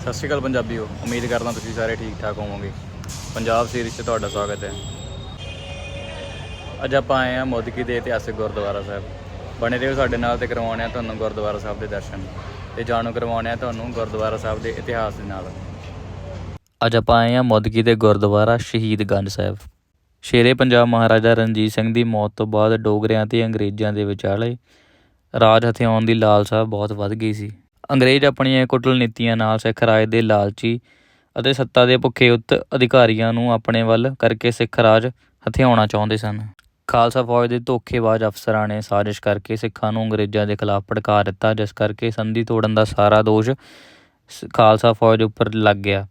ਸਤਿ ਸ਼੍ਰੀ ਅਕਾਲ ਪੰਜਾਬੀਓ, ਉਮੀਦ ਕਰਦਾ ਤੁਸੀਂ ਸਾਰੇ ਠੀਕ ਠਾਕ ਹੋਵੋਗੇ। ਪੰਜਾਬ ਸੀਰੀਜ਼ 'ਚ ਤੁਹਾਡਾ ਸਵਾਗਤ ਹੈ। ਅੱਜ ਆਪਾਂ ਆਏ ਹਾਂ ਮੋਦਕੀ ਦੇ ਇਤਿਹਾਸਿਕ ਗੁਰਦੁਆਰਾ ਸਾਹਿਬ। ਬਣੇ ਰਹੋ ਸਾਡੇ ਨਾਲ ਤੇ ਕਰਵਾਉਣੇ ਆ ਤੁਹਾਨੂੰ ਗੁਰਦੁਆਰਾ ਸਾਹਿਬ ਦੇ ਦਰਸ਼ਨ ਤੇ ਜਾਣੂ ਕਰਵਾਉਣੇ ਆ ਤੁਹਾਨੂੰ ਗੁਰਦੁਆਰਾ ਸਾਹਿਬ ਦੇ ਇਤਿਹਾਸ ਦੇ ਨਾਲ। ਅੱਜ ਆਪਾਂ ਆਏ ਹਾਂ ਮੋਦਕੀ ਦੇ ਗੁਰਦੁਆਰਾ ਸ਼ਹੀਦਗੰਜ ਸਾਹਿਬ। ਸ਼ੇਰੇ ਪੰਜਾਬ ਮਹਾਰਾਜਾ ਰਣਜੀਤ ਸਿੰਘ ਦੀ ਮੌਤ ਤੋਂ ਬਾਅਦ ਡੋਗਰਿਆਂ ਤੇ ਅੰਗਰੇਜ਼ਾਂ ਦੇ ਵਿਚਾਲੇ ਰਾਜ ਹਥਿਆਉਣ ਦੀ ਲਾਲਸਾ ਬਹੁਤ ਵੱਧ ਗਈ ਸੀ। ਅੰਗਰੇਜ਼ ਆਪਣੀਆਂ ਕੁਟਲ ਨੀਤੀਆਂ ਨਾਲ ਸਿੱਖ ਰਾਜ ਦੇ ਲਾਲਚੀ ਅਤੇ ਸੱਤਾ ਦੇ ਭੁੱਖੇ ਉੱਤ ਅਧਿਕਾਰੀਆਂ ਨੂੰ ਆਪਣੇ ਵੱਲ ਕਰਕੇ ਸਿੱਖ ਰਾਜ ਹਥਿਆਉਣਾ ਚਾਹੁੰਦੇ ਸਨ। ਖਾਲਸਾ ਫੌਜ ਦੇ ਧੋਖੇਬਾਜ਼ ਅਫਸਰਾਂ ਨੇ ਸਾਜ਼ਿਸ਼ ਕਰਕੇ ਸਿੱਖਾਂ ਨੂੰ ਅੰਗਰੇਜ਼ਾਂ ਦੇ ਖਿਲਾਫ ਭੜਕਾ ਦਿੱਤਾ, ਜਿਸ ਕਰਕੇ ਸੰਧੀ ਤੋੜਨ ਦਾ ਸਾਰਾ ਦੋਸ਼ ਸ- ਖਾਲਸਾ ਫੌਜ ਉੱਪਰ ਲੱਗ ਗਿਆ।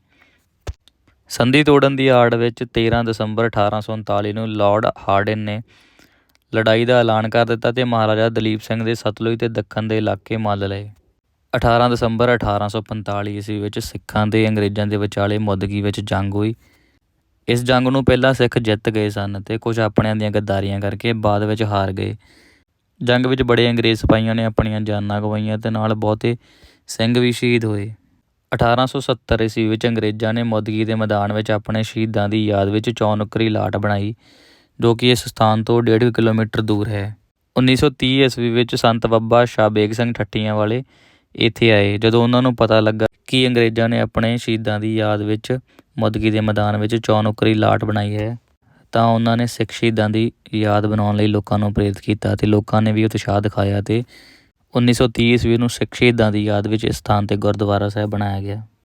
ਸੰਧੀ ਤੋੜਨ ਦੀ ਆੜ ਵਿੱਚ 13 ਦਸੰਬਰ 1839 ਨੂੰ ਲਾਰਡ ਹਾਰਡਿਨ ਨੇ ਲੜਾਈ ਦਾ ਐਲਾਨ ਕਰ ਦਿੱਤਾ ਤੇ ਮਹਾਰਾਜਾ ਦਲੀਪ ਸਿੰਘ ਦੇ ਸਤਲੁਜ ਤੇ ਦੱਖਣ ਦੇ ਇਲਾਕੇ ਮੱਲ ਲਏ। 18 ਦਸੰਬਰ 1845 ਈਸਵੀ ਵਿੱਚ ਸਿੱਖਾਂ ਦੇ ਅੰਗਰੇਜ਼ਾਂ ਦੇ ਵਿਚਾਲੇ ਮੁੱਦਗੀ ਵਿੱਚ ਜੰਗ ਹੋਈ। ਇਸ ਜੰਗ ਨੂੰ ਪਹਿਲਾਂ ਸਿੱਖ ਜਿੱਤ ਗਏ ਸਨ ਤੇ ਕੁਝ ਆਪਣਿਆਂ ਦੀਆਂ ਗੱਦਾਰੀਆਂ ਕਰਕੇ ਬਾਅਦ ਵਿੱਚ ਹਾਰ ਗਏ। ਜੰਗ ਵਿੱਚ ਬੜੇ ਅੰਗਰੇਜ਼ ਸਿਪਾਹੀਆਂ ਨੇ ਆਪਣੀਆਂ ਜਾਨਾਂ ਗਵਾਈਆਂ ਤੇ ਨਾਲ ਬਹੁਤੇ ਸਿੰਘ ਵੀ ਸ਼ਹੀਦ ਹੋਏ। 1870 ਈਸਵੀ ਵਿੱਚ ਅੰਗਰੇਜ਼ਾਂ ਨੇ ਮੁੱਦਗੀ ਦੇ ਮੈਦਾਨ ਵਿੱਚ ਆਪਣੇ ਸ਼ਹੀਦਾਂ ਦੀ ਯਾਦ ਵਿੱਚ ਚੌਨੁਕਰੀ ਲਾਟ ਬਣਾਈ, ਜੋ ਕਿ ਇਸ ਸਥਾਨ ਤੋਂ 1.5 ਕਿਲੋਮੀਟਰ ਦੂਰ ਹੈ। 1930 ਈਸਵੀ ਵਿੱਚ ਸੰਤ ਬੱਬਾ ਸ਼ਾਹ ਬੇਗ ਸਿੰਘ ਠੱਟੀਆਂ ਵਾਲੇ ਇੱਥੇ ਆਏ। ਜਦੋਂ ਉਹਨਾਂ ਨੂੰ ਪਤਾ ਲੱਗਾ ਕਿ ਅੰਗਰੇਜ਼ਾਂ ਨੇ ਆਪਣੇ ਸ਼ਹੀਦਾਂ ਦੀ ਯਾਦ ਵਿੱਚ ਮੁੱਦਗੀ ਦੇ ਮੈਦਾਨ ਵਿੱਚ ਚੌਨੁਕਰੀ ਲਾਟ ਬਣਾਈ ਹੈ, ਤਾਂ ਉਹਨਾਂ ਨੇ ਸਿੱਖ ਸ਼ਹੀਦਾਂ ਦੀ ਯਾਦ ਬਣਾਉਣ ਲਈ ਲੋਕਾਂ ਨੂੰ ਪ੍ਰੇਰਿਤ ਕੀਤਾ ਤੇ ਲੋਕਾਂ ਨੇ ਵੀ ਉਤਸ਼ਾਹ ਦਿਖਾਇਆ ਤੇ 1930 ਈਸਵੀ ਨੂੰ ਸਿੱਖ ਸ਼ਹੀਦਾਂ ਦੀ ਯਾਦ ਵਿੱਚ ਇਸ ਸਥਾਨ ਤੇ ਗੁਰਦੁਆਰਾ ਸਾਹਿਬ ਬਣਾਇਆ ਗਿਆ।